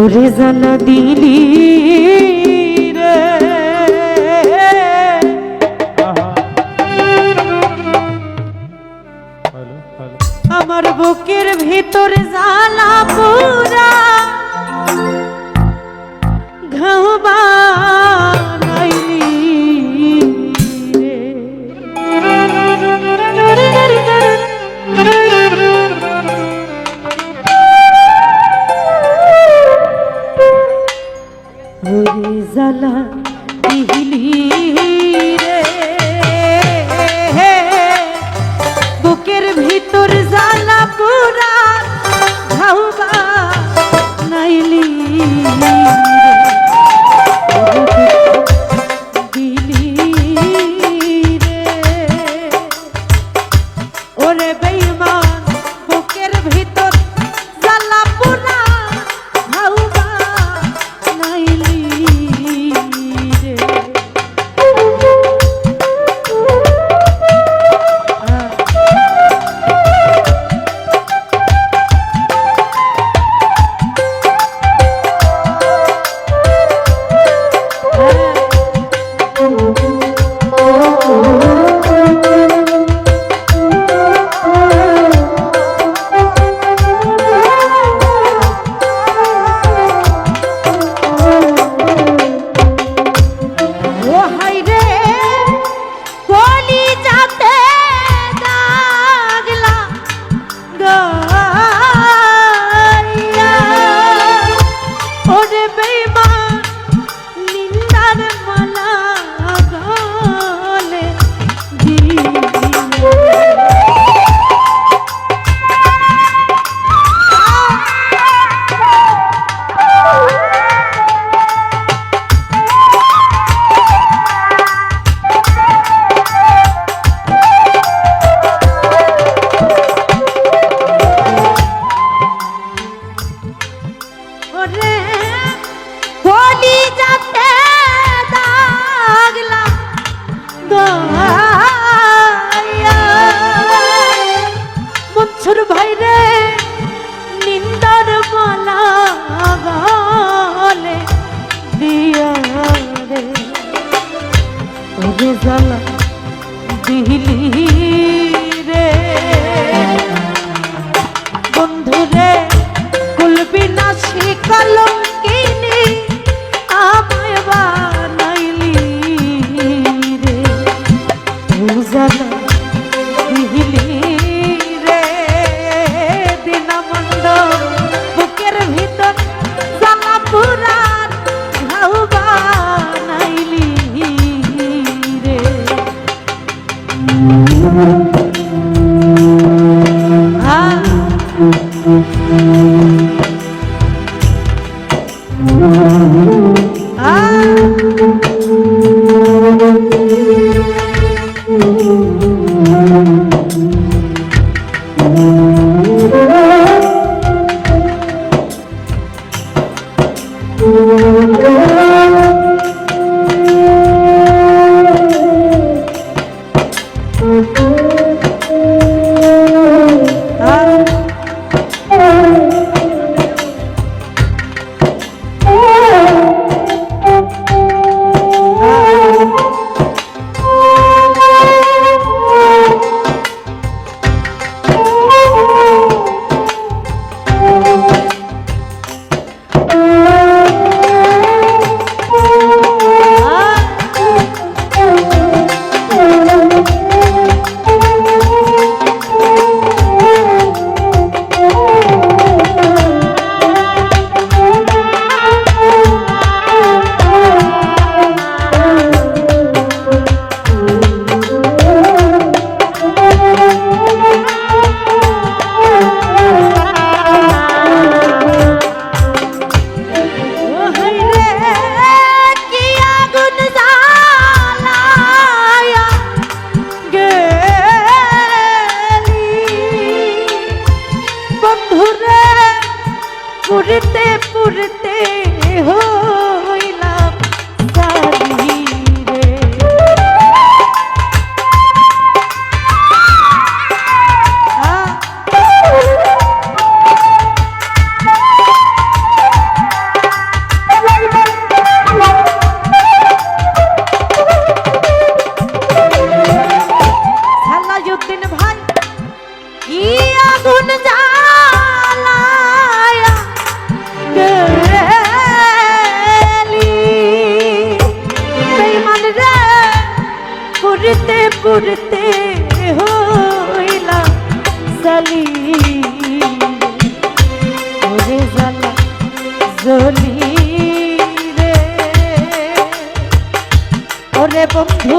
ওরে জানা দিলি রে। আমার বুকের ভিতরে জ্বালা পুরা নিন্দার পালা দিয়া রে। দিলি রে। বন্ধুরে কুলবি না শিকালো Oh, করতে হইলা সালি। ওরে জালা জলি রে। ওরে বন্ধু।